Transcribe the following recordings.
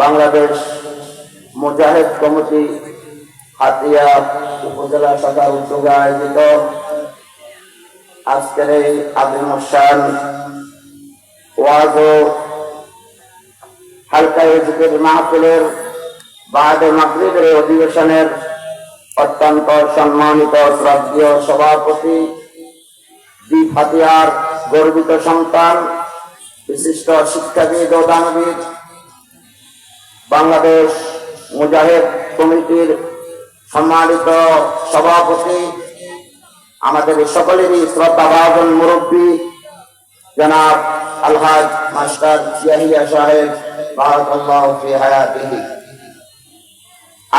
বাংলাদেশ মুজাহিদ committee Hatiya উপজেলা শাখার উদ্যোগে আয়োজিত আজকের এই আদিম অনুষ্ঠান ওয়াজ ও হালকা জিকির মাহফিলের বাদে মাগরিবের অধিবেশনের অত্যন্ত সম্মানিত শ্রদ্ধেয় সভাপতি দ্বীপ হাতিয়ার গর্বিত সন্তান, বিশিষ্ট শিক্ষাবিদ ও দানবিদ বাংলাদেশ মুজাহিদ কমিটির সম্মানিত সভাপতি, আমাদের সকলেরই শ্রদ্ধাভাজন মুরব্বী, জনাব আলহাজ মাস্টার জিয়াহিয়া সাহেব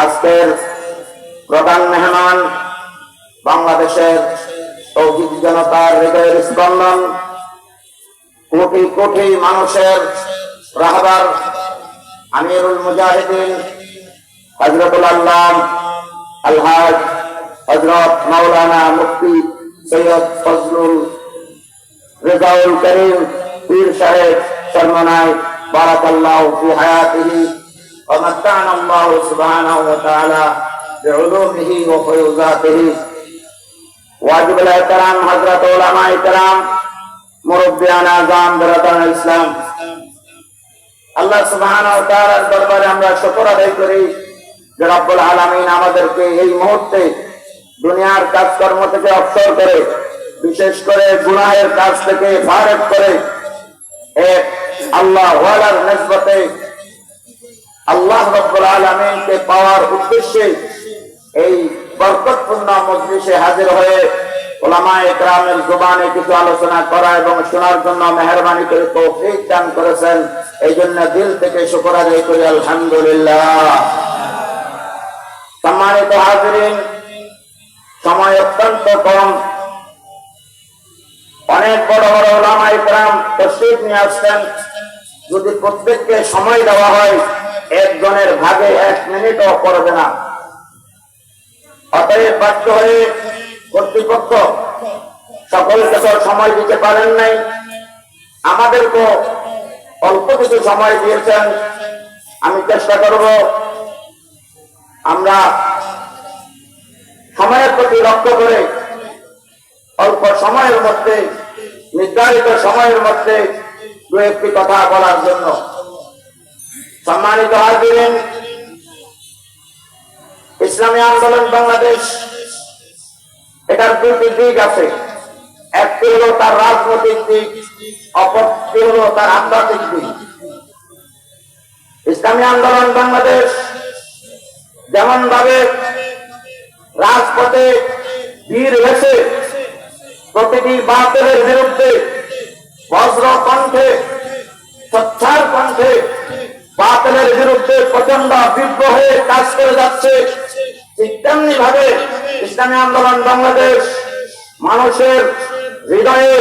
আজকের প্রধান মেহমান বাংলাদেশের তৌহিদ জনতার হৃদয়ের স্পন্দন, কোটি কোটি মানুষের রাহবার امیر المجاہدین حضرت العلام الحاج حضرت مولانا مفتی سید فضل رضا الکریم پیر صاحب شرمنائے بارک اللہ فی حیاته ومتعنا الله سبحانه وتعالى بعلومه وفیوزاته واجب الاحترام حضرت علماء اکرام مربیان اعظام برطان اسلام আল্লাহ সুবহানাহু দরবারে আমরা শুকর আদায় করি যে রব্বুল আলামিন আমাদেরকে এই মুহূর্তে দুনিয়ার কাজকর্ম থেকে অবসর করে, বিশেষ করে গুনাহের কাজ থেকে ফারেক করে আল্লাহ ওয়ালার নিসবতে আল্লাহ রব্বুল আলামিনকে পাওয়ার উদ্দেশ্যে এই বরকতপূর্ণ মজলিসে হাজির হয়ে সম্মানিত সময় অত্যন্ত কম। অনেক বড় বড় ওলামা একরাম তসরিফ নিয়ে আসছেন। যদি প্রত্যেককে সময় দেওয়া হয়, একজনের ভাগে এক মিনিটও করবে না। অতএব বাধ্য হয়ে কর্তৃপক্ষ সকলকে তো সময় দিতে পারেন নাই। আমাদেরকে অল্প কিছু সময় দিয়েছেন। আমি চেষ্টা করব আমরা সময়ের প্রতি লক্ষ্য করে অল্প সময়ের মধ্যে, নির্ধারিত সময়ের মধ্যে দু একটি কথা বলার জন্য। সম্মানিত হাজিরেন, ইসলামী আন্দোলন বাংলাদেশ এটার দুটি দিক আছে। একটি হলো তার রাজনৈতিক দিক অপরটি হলো তার আধ্যাত্মিক দিক। ইসলামী আন্দোলন বাংলাদেশ যেমন ভাবে রাজপথে বীর হয়েছে প্রতিটি বাতিলের বিরুদ্ধে বজ্র কণ্ঠে সচ্ছার কণ্ঠে বাতিলের বিরুদ্ধে প্রচণ্ড বিদ্রোহে কাজ করে যাচ্ছে, ঠিক তেমনি ভাবে ইসলামী আন্দোলন বাংলাদেশ, মানুষের হৃদয়ে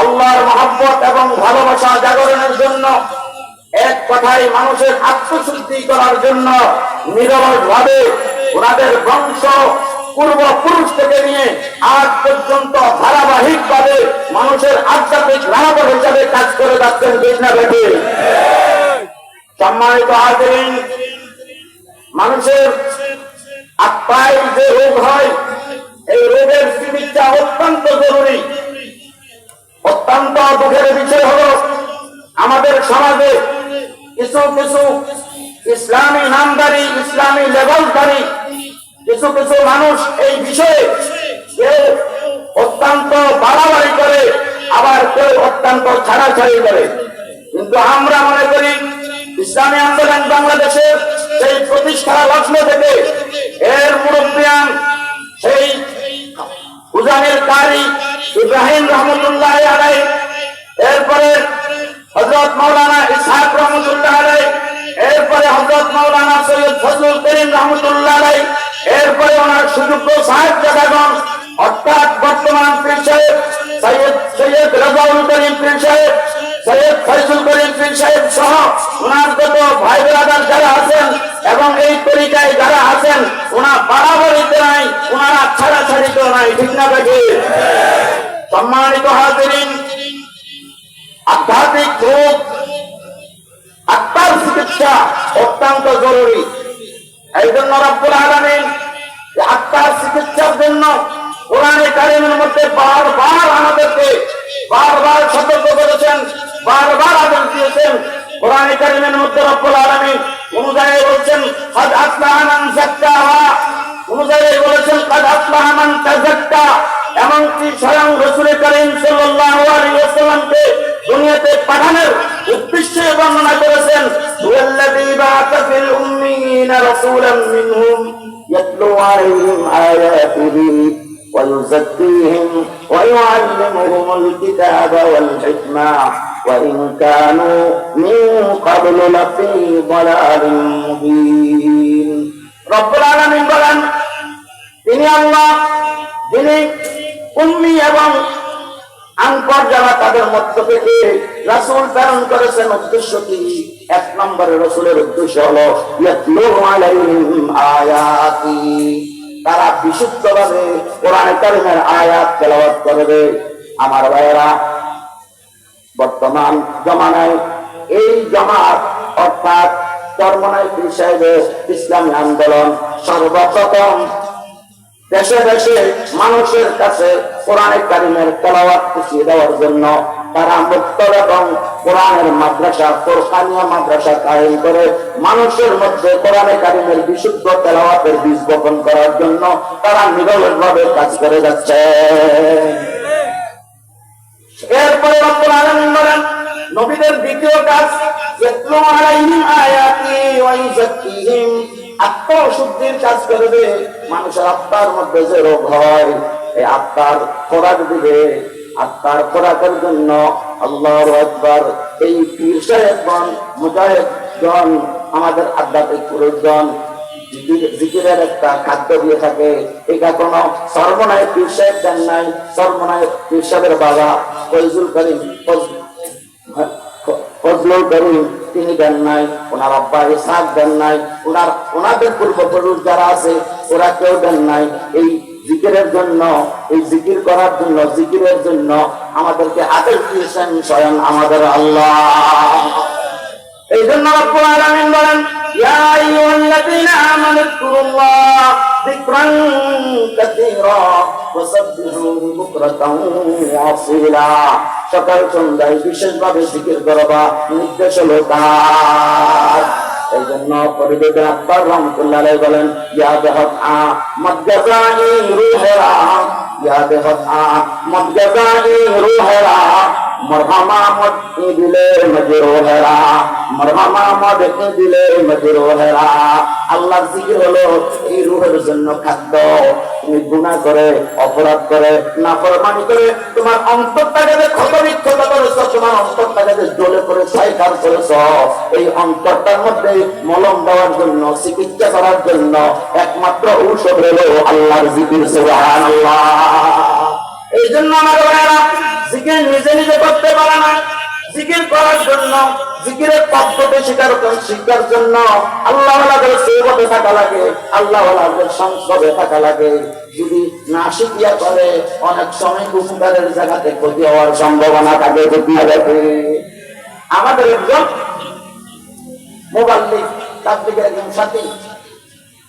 আল্লাহর মহাব্বত এবং ভালোবাসা জাগরণের জন্য, এক কথায় মানুষের আত্মশুদ্ধি করার জন্য নিরলস ভাবে ওনাদের বংশ পূর্বপুরুষ থেকে নিয়ে আজ পর্যন্ত ধারাবাহিক ভাবে মানুষের আধ্যাত্মিক রাহবর হিসাবে কাজ করে যাচ্ছেন কৃষ্ণা ভেবে সম্মানিত হাজিরিন, মানুষের আত্মায় যে রোগ হয়, এই রোগের চিকিৎসা অত্যন্ত জরুরি। অত্যন্ত দুঃখের বিষয় হলো, আমাদের সমাজে কিছু কিছু ইসলামী নামদারি ইসলামী লেভেলদারি কিছু কিছু মানুষ এই বিষয়ে অত্যন্ত বাড়াবাড়ি করে, আবার কেউ অত্যন্ত ছাড়াছাড়ি করে। কিন্তু আমরা মনে করি, ইসলামী আন্দোলন বাংলাদেশের সেই প্রতিষ্ঠা লগ্ন থেকে এর মুরব্বিয়ান সেই উজানের কারি ইব্রাহিম রহমতুল্লাহ আলাই। এরপরে হজরত মৌলানা ইসহাক রহমতুল্লাহ আলাই। এরপরে হজরত মৌলানা সৈয়দ ফজলুল করিম রহমতুল্লাহ আলাই। এরপরে ওনার সুযোগ্য নাই ঠিক না সম্মানিত হাজিরিন, আধ্যাত্মিক রোগ, আত্মার চিকিৎসা অত্যন্ত জরুরি। এই জন্য রব্বুল আলমিন আত্মার চিকিৎসার জন্য কোরআনে কারিমের মধ্যে বারবার আমাদেরকে, বারবার সতর্ক করেছেন, বারবার আদেশ দিয়েছেন। কোরআনে কারিমের মধ্যে রব্বুল আলমিন কোন জায়গায় বলছেন কাদ আসলাহা মান যাক্কাহা মান তাযাক্কা এমনকি স্বয়ং রসুল করিম সাল্লাল্লাহু আলাইহি ওয়াসাল্লামকে দুনিয়াতে পাঠানোর উদ্দেশ্য বর্ণনা করেছেন হুয়াল্লাযী বাআসা ফিল উম্মিয়িনা রাসূলাম মিনহুম ইয়াতলু আলাইহিম আয়াতিহি ويزكيهم ويعلمهم الكتاب والحكمة وإن كانوا من قبل لفي ضلال مبين رب العالمين বলেন তিনি আল্লাহ, যিনি উম্মি এবং আনপর যারা তাদের মধ্য থেকে রাসূল প্রেরণ করেছেন, উদ্দেশ্য কি? এক নম্বরে রসুলের উদ্দেশ্য হলো আয়াতি। তারা বিশুদ্ধভাবে কোরআন কারিমের আয়াত তেলাওয়াত করবে। আমার ভাইয়েরা, বর্তমান জমানায় এই জামাত, অর্থাৎ পীর সাহেবের ইসলামী আন্দোলন সর্বপ্রথম দেশে দেশে মানুষের কাছে কোরআনে কারিমের তেলাওয়াত পুষিয়ে দেওয়ার জন্য তারা মুক্ত এবং কোরআনের মাদ্রাসা, কোরআনিয়া মাদ্রাসা কায়েম করে মানুষের মধ্যে কোরআনে কারিমের বিশুদ্ধ তেলাওয়াতের বীজ বপন করার জন্য তারা নিরলসভাবে কাজ করে যাচ্ছে। এরপরে রব্বুল বলেন, নবীদের দ্বিতীয় কাজ ইয়াতলু আয়াতি ওয়া ইউযাক্কিহিম আত্মশুদ্ধির কাজ করবে মানুষের আত্মার মধ্যে যে রোগ হয়, এই আত্মার খোরাক দিবে আত্মার খোরাকের জন্য আল্লাহর আকবার এই পীর সাহেবগণ মুজাহিদগণ আমাদের আধ্যাত্মিক পুরুষগণ জিকিরের একটা খাদ্য দিয়ে থাকে। এটা কোন সর্বনায় পীর দেন নাই। সর্বনায় পীর সাহেবের বাবা ফৈজুল করিম ফজলুল করিম তিনি দেন নাই। ওনার আব্বা ইসাক দেন নাই। ওনার, ওনাদের পূর্বপুরুষ যারা আছে ওরা কেউ দেন নাই। এই জিকিরের জন্য, এই জিকির করার জন্য, জিকিরের জন্য আমাদেরকে আদেশ দিয়েছেন স্বয়ং আমাদের আল্লাহ। এই জন্য আলামিন বলেন সকাল সন্ধ্যায় বিশেষভাবে জিকির করবা নির্দেশ হলো তার এই জন্য পরিবেদন আকবর রহমতুল্লাহ বলেন ইয়া দেহত আ মদগাজানি রুহেরা। ইয়া দেহত আ মদ ই দিলে মরহামা মদ ই দিলে মজরুহেরা। আল্লাহর জিকির হলো, এই রুহের জন্য খাদ্য। তুমি গুনাহ করে, অপরাধ করে, নাফরমানি করে তোমার অন্তরটাকে যে ক্ষত বিক্ষত করেছ তোমার করেছ। এই অন্তরটার মধ্যে মলম দেওয়ার জন্য, চিকিৎসা করার জন্য একমাত্র ঔষধ হলো আল্লাহর জিকির, সুবহানাল্লাহ। এই জন্য আমার ভাইয়েরা, জিকির নিজে নিজে করতে পারে না। জিকির করার জন্য, জিকিরের পদ্ধতি শিকার শিক্ষার জন্য আল্লাহ সৌবতে থাকা লাগে আল্লাহ সংসদে থাকা লাগে। যদি না শিখিয়া করে, অনেক সময় উপকারের জায়গাতে ক্ষতি হওয়ার সম্ভাবনা থাকে, ক্ষতি থাকে আমাদের একজন মোবাল্লিক, তার দিকে একজন সাথী,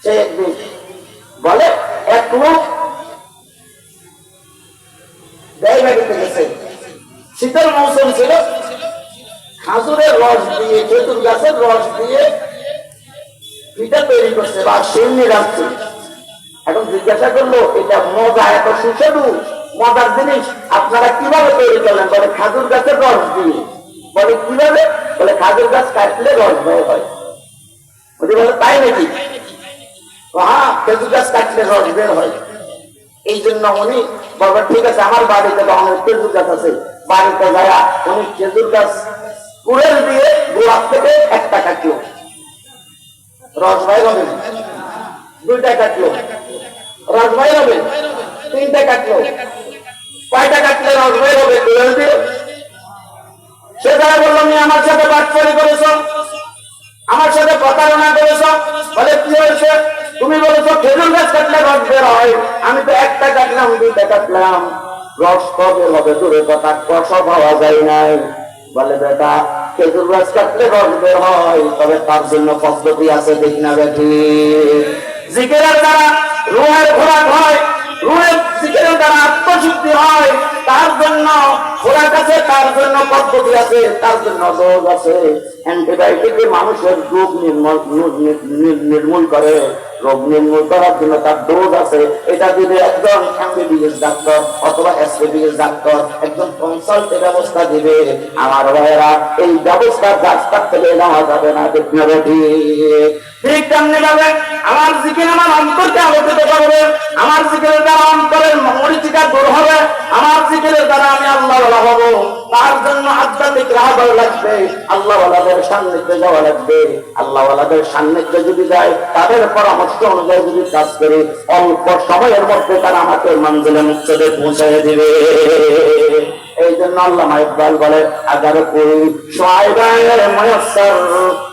সে একদিন বলে, এক লোক শীতের মৌসুম ছিল। খাজুরের রস দিয়ে খেজুর গাছের রস দিয়ে পিঠা তৈরি করছে বা সিন্নি রাখছে এখন জিজ্ঞাসা করল, এটা মজা এত সুস্বাদু, মজার জিনিস, আপনারা কীভাবে তৈরি করলেন? বলে, খাজুর গাছের রস দিয়ে। বলে, কীভাবে? বলে, খাজুর গাছ কাটলে রস বের হয়। বলি তাই নাকি? হ্যাঁ খেজুর গাছ কাটলে রস বের হয়। এই জন্য উনি বলবেন ঠিক আছে, আমার বাড়িতে তো অনেক খেজুর গাছ আছে। বাড়িতে যারা উনি খেজুর গাছ কুড়েল দিয়ে গোড়ার থেকে একটা কাটলো রস ভাই হবে? দুইটা কাটলো রস ভাই হবে? তিনটা কাটলো কয়টা কাটলে রস ভাই হবে কুড়েল দিয়ে? সে তারা বলল আমি আমার সাথে বাটফারি করেছ, আমার সাথে প্রতারণা করেছ, বলে কি হয়েছে? তুমি বলেছ, খেজুর গাছ কাটলে রস রস কবে হবে দূরে কথা পাওয়া যায় নাই। বলে, বেটা, খেজুর গাছ কাটলে রস বের হয়, তবে তার জন্য পদ্ধতি আছে না জিকেরের দ্বারা হয় জিকেরের দ্বারা আত্মশুদ্ধি হয়, তার জন্য খোরাক আছে, তার জন্য পদ্ধতি আছে, তার জন্য আছে। অ্যান্টিবায়োটিক মানুষের রোগ নির্মূল করে। আমার ভাইয়েরা, এই ব্যবস্থা ডাক্তার থেকে নেওয়া যাবে না দেখতে ঠিক আমার জিকির আমার অন্তরকে আলোকিত করবে, আমার জিকিরের দ্বারা অন্তরের মরিচিকা দূর হবে, আমার জিকিরের দ্বারা আমি আল্লাহ হব। তার জন্য আধ্যাত্মিক রাহ লাগবে। আল্লাহ ওয়ালাদের সান্নিধ্যে যাওয়া লাগবে। আল্লাহ ওয়ালাদের সান্নিধ্যে যদি যায়, তাদের পরামর্শ অনুযায়ী যদি কাজ করি, অল্প সময়ের মধ্যে তারা আমাকে মঞ্জিলে মুক্তদে পৌঁছাই দিবে। এই জন্য আল্লাহ ইকবাল বলে আগারো করি সবাই ময়সর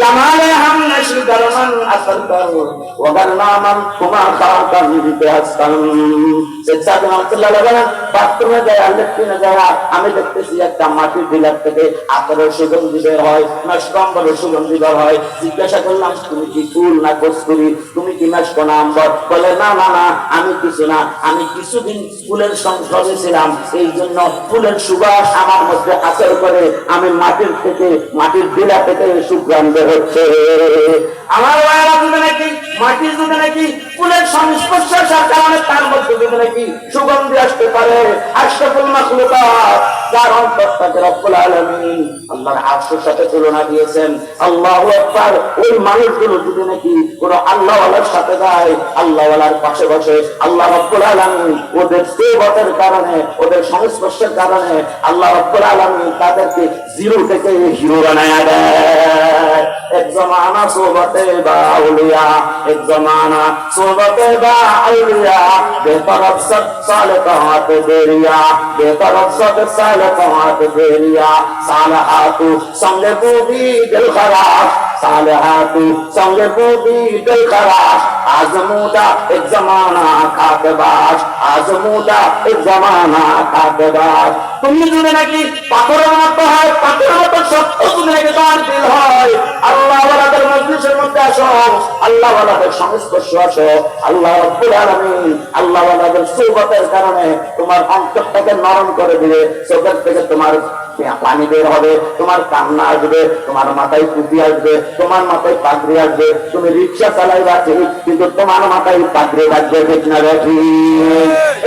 তুমি কি না কস্তুরি? না বলে, না না না, আমি কিছু না, আমি কিছুদিন ফুলের সংসর্গে ছিলাম। এই জন্য ফুলের সুবাস আমার মধ্যে আসর করে আমি মাটির থেকে, মাটির বিলা থেকে সুগ্রাম হচ্ছে। আমার ভাইয়েরা দুধে নাকি, মাটির দুধে নাকি ফুলের সংস্পর্শ আসার কারণে তার মধ্যে যদি নাকি সুগন্ধি আসতে পারে। আশরাফুল মাখলুকাত যার অন্তরটাকে রব্বুল আলামিন আল্লাহর আরশের সাথে তুলনা দিয়েছেন। আল্লাহু আকবার। ওই মানুষগুলো যদি নাকি কোন আল্লাহওয়ালার সাথে যায়, আল্লাহওয়ালার পাশে বসে, আল্লাহ রব্বুল আলামিন ওদের সেবতের কারণে, ওদের সংস্পর্শের কারণে আল্লাহ রব্বুল আলামিন তাদেরকে জিরো থেকে হিরো বানায় দেয়। এক জমানা সোবতে বা আউলিয়া, এক জমানা সোবতে বা আউলিয়া বেতরফ সব সালে কহাত দেরিয়া বেতরফ সব সালে কহাত দেরিয়া সালহাতু সঙ্গে বুবি দিল খারাপ সালহাতু তুমি যদি নাকি পাথরের মতো হয়, পাথরের মতো সত্য তুমি নাকি তোমার দিল হয়। আল্লাহ ওয়ালাদের মজলিসের মধ্যে আসো আল্লাহ ওয়ালাদের সংস্পর্শ আসো। আল্লাহ রব্বুল আলামিন আল্লাহ সুবতের কারণে তোমার অন্তরটাকে নরম করে দিবে। চোখের থেকে তোমার পানি বের হবে, তোমার কান্না আসবে, তোমার মাথায় টুপি আসবে তোমার মাথায় পাগড়ি আসবে, তুমি রিক্সা চালাইবা ঠিক, কিন্তু তোমার মাথায় পাগড়ি লাগবে ঠিক না ঠিক।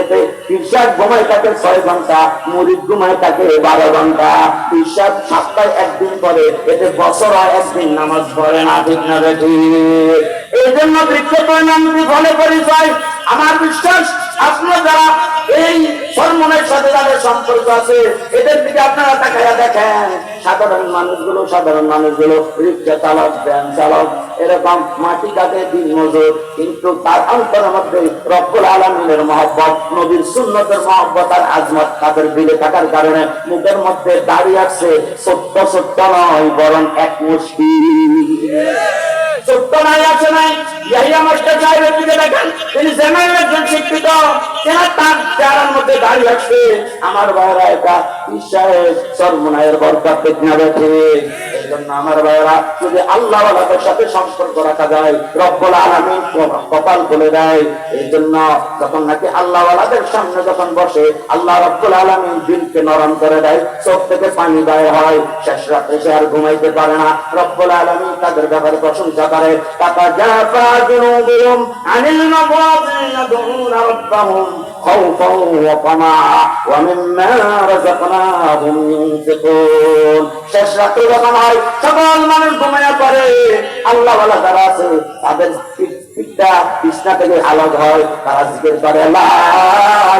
এতে পিসাব ঘুমায় থাকে ছয় ঘণ্টা, মুরিদ ঘুমায় থাকে বারো ঘণ্টা। পিসাব সপ্তাহে একদিন পরে, এতে বছর আর একদিন নামাজ পড়ে না, ঠিক না এই জন্য বৃক্ষ পরিণাম আমার বিশ্বাস, আপনার যারা এই সন্মানের সাথে যাদের সম্পর্ক আছে, এদের দিকে আপনারা তাকাইয়া দেখেন। সাধারণ মানুষগুলো সাধারণ মানুষগুলো রিক্সা চালক, ভ্যান চালক, এরকম মাটি কাটে, দিন মজুর। কিন্তু তার অন্তরের মধ্যে রব্বুল আলমিনের মহব্বত, নবীর সুন্নতের মহব্বত আর আজমত তাদের দিলে থাকার কারণে মুখের মধ্যে দাঁড়িয়ে আছে, সত্য সত্য নয়, বরং এক মুশকিল সত্য নাই, আছে নাই। ইয়াহিয়া মাস্টার সাহেবের দিকে দেখেন, তিনি জেনারেল একজন শিক্ষিত তার চেহারার মধ্যে দাঁড়িয়ে আসছে আমার ভাইরা এটা ঈশ্বরের সর্বনায়ের বরকত ঠিক না আমার যদি আল্লাহ আল্লাহর সাথে নরম করে দেয়, চোখ পানি বের হয়, শেষ রাত্রে সে আর ঘুমাইতে পারে না। রব্বুল আলামিন তাদের প্রশংসা করে তাতা জাফা জুনুবুহুম আনিল রাব্বাহুম। خوفا وطمعا ومما رزقناهم ينفقون শেষ রাত্রে যখন হয় সকল মানুষ ঘুমিয়ে পড়ে আল্লাহ ওয়ালা যারা আছে তাদের পিঠ- পিঠটা বিছনা থেকে আলাদা হয় তারা জিজ্ঞেস করে লা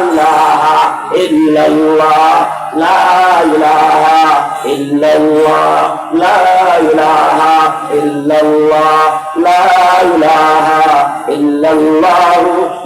ইলাহা ইল্লাল্লাহ লা ইলাহা ইল্লাল্লাহ লা ইলাহা ইল্লাল্লাহ লা ইলাহা ইল্লাল্লাহ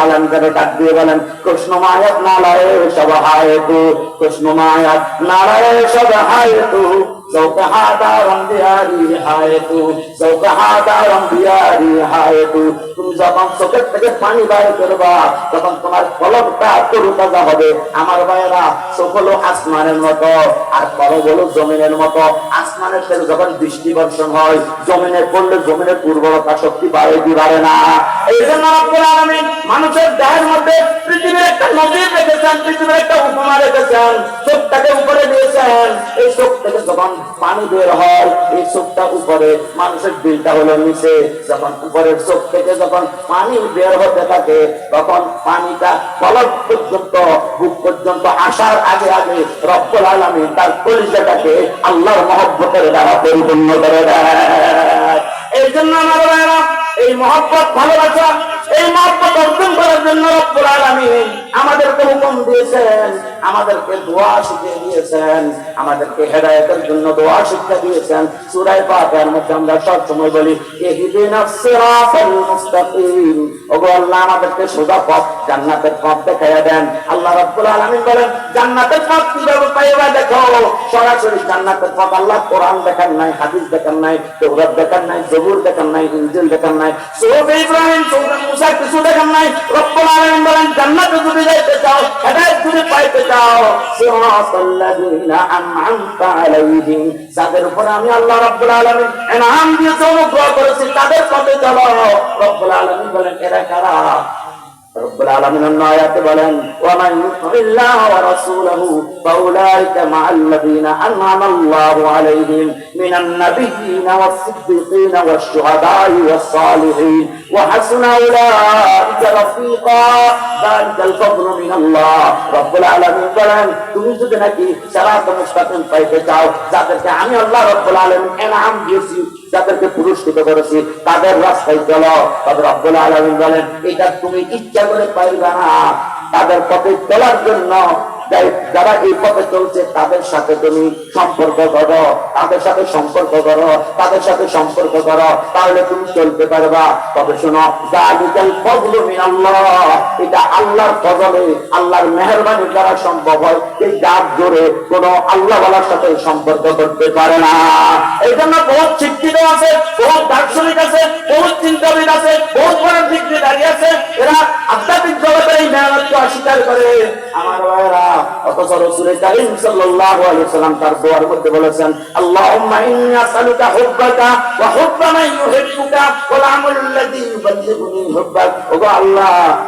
আলামিন করে ডাক দিয়ে বলেন কৃষ্ণ মায়াত নালায় সব হায়তু কৃষ্ণ মায়াত নারায় সব আমার আসমানের মতো আর হলো জমিনের মতো আসমানের যখন বৃষ্টি বর্ষণ হয় জমিনে পড়লে জমিনের উর্বরতা শক্তি বাড়ে কি বাড়ে না এই জন্য মানুষের দেহের মধ্যে পৃথিবীর একটা নদী রেখেছেন পৃথিবীর একটা উপমা রেখেছেন চোখটাকে উপরে দিয়েছেন। এই চোখ থেকে যখন পানি বের হয়, এই চোখটা উপরে মানুষের দিলটা হলো নিচে। যখন উপরের চোখ থেকে যখন পানি বের হতে থাকে, তখন পানিটা কলক পর্যন্ত, বুক পর্যন্ত আসার আগে আগে রব্বুল আলামিন তার কলিজাটাকে আল্লাহর মহব্বতের দ্বারা পরিপূর্ণ করে দেয় এই জন্য আমার এই মহব্বত, ভালোবাসা এই মহব্বত অর্জন করার জন্য রব্বুল আলামিন আমাদেরকে হুকুম দিয়েছেন, আমাদেরকে দোয়া শিখিয়ে দিয়েছেন, আমাদেরকে হেদায়েতের জন্য দোয়া শিক্ষা দিয়েছেন। সূরা ফাতিহার মধ্যে আমরা সব সময় বলি আমাদেরকে সোজা পথ, জান্নাতের পথ দেখাইয়া দেন। আল্লাহ রাব্বুল আলামিন বলেন, জান্নাতের পথ কীভাবে পাইবা দেখো? সরাসরি জান্নাতের পথ আল্লাহ কোরআন দেখান নাই, হাদিস দেখান নাই তৌরাত দেখান নাই, জবুর দেখান নাই, ইনজিল দেখান নাই। সূরা ইব্রাহিম, সূরা মুসা কিছু দেখেন নাই রব্বুল আলামিন বলেন, জান্নাতে যদি যাইতে চাও, হেদায়েত যদি পাইতে চাও, সিরাতাল্লাযিনা আন'আমতা আলাইহিম। যাদের উপর আমি আল্লাহ রব্বুল আলামিন এনাম দিয়েছি, অনুগ্রহ করেছি, তাদের পথে চলো। রব্বুল আলামিন বলেন, এরা কারা? رب العالمين الآيات بلن ومن يطع الله ورسوله فأولئك مع الذين أنعم الله عليهم من النبيين والصديقين والشهداء والصالحين وحسن أولئك رفيقا ذلك الفضل من الله رب العالمين বলেন তুমি যদি নাকি সারাত মুস্তাকিম পাইতে চাও যাদেরকে আমি আল্লাহ রব্বুল আলামিন এনাম দিয়েছি যাদেরকে পুরস্কৃত করেছি, তাদের রাস্তায় চলো, তাদের আব্দুল আলম বলেন, এটা তুমি ইচ্ছা করে পাইবা না। তাদের পথে চলার জন্য যাই- যারা এই পথে চলছে, তাদের সাথে তুমি সম্পর্ক করো, তাদের সাথে সম্পর্ক করো, তাদের সাথে সম্পর্ক করো, তাহলে তুমি চলতে পারবা। তবে শোনো এটা আল্লাহর ফজলে, আল্লাহর মেহেরবানির দ্বারা সম্ভব হয় এই যার জোরে কোন আল্লাহ সাথে সম্পর্ক করতে পারে না। এই জন্য বহুত শিক্ষিত আছে, বহুত দার্শনিক আছে, বহুত চিন্তাবিদ আছে, বহুত বড় দিক দিয়ে দাঁড়িয়ে আছে। এরা আধ্যাত্মিক জগতের এই মেহনতকে অস্বীকার করে। আমার ভাইয়েরা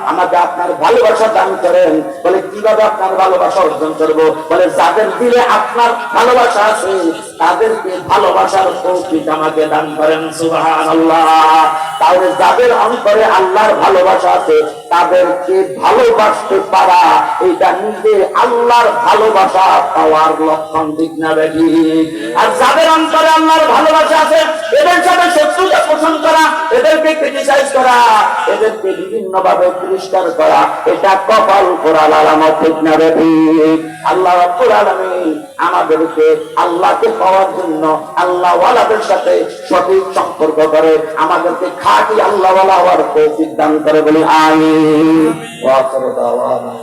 আমাকে আপনার ভালোবাসা দান করেন। বলে, কীভাবে আপনার ভালোবাসা অর্জন করব? বলে, যাদের দিলে আপনার ভালোবাসা আছে, তাদেরকে ভালোবাসার তৌফিক আমাকে দান করেন, সুবহানাল্লাহ। তাহলে যাদের অন্তরে আল্লাহর ভালোবাসা আছে তাদেরকে ভালোবাসতে পারা, এটা নিজে আল্লাহর ভালোবাসা পাওয়ার লক্ষণ ঠিক না বেশি আর যাদের অন্তরে আল্লাহর ভালোবাসা আছে, এদের সাথে শত্রুতা পোষণ করা, এদেরকে ক্রিটিসাইজ করা, এদেরকে বিভিন্ন ভাবে তিরস্কার করা, এটা কপাল করার আলামত ঠিক না বেশি আল্লাহ রাব্বুল আলামিন আমাদেরকে আল্লাহকে পাওয়ার জন্য আল্লাহ ওয়ালাদের সাথে সঠিক সম্পর্ক করে, আমাদেরকে খাঁটি আল্লাহ ওয়ালা হওয়ার তৌফিক দান করে বলি, আমিন। واخر دعوانا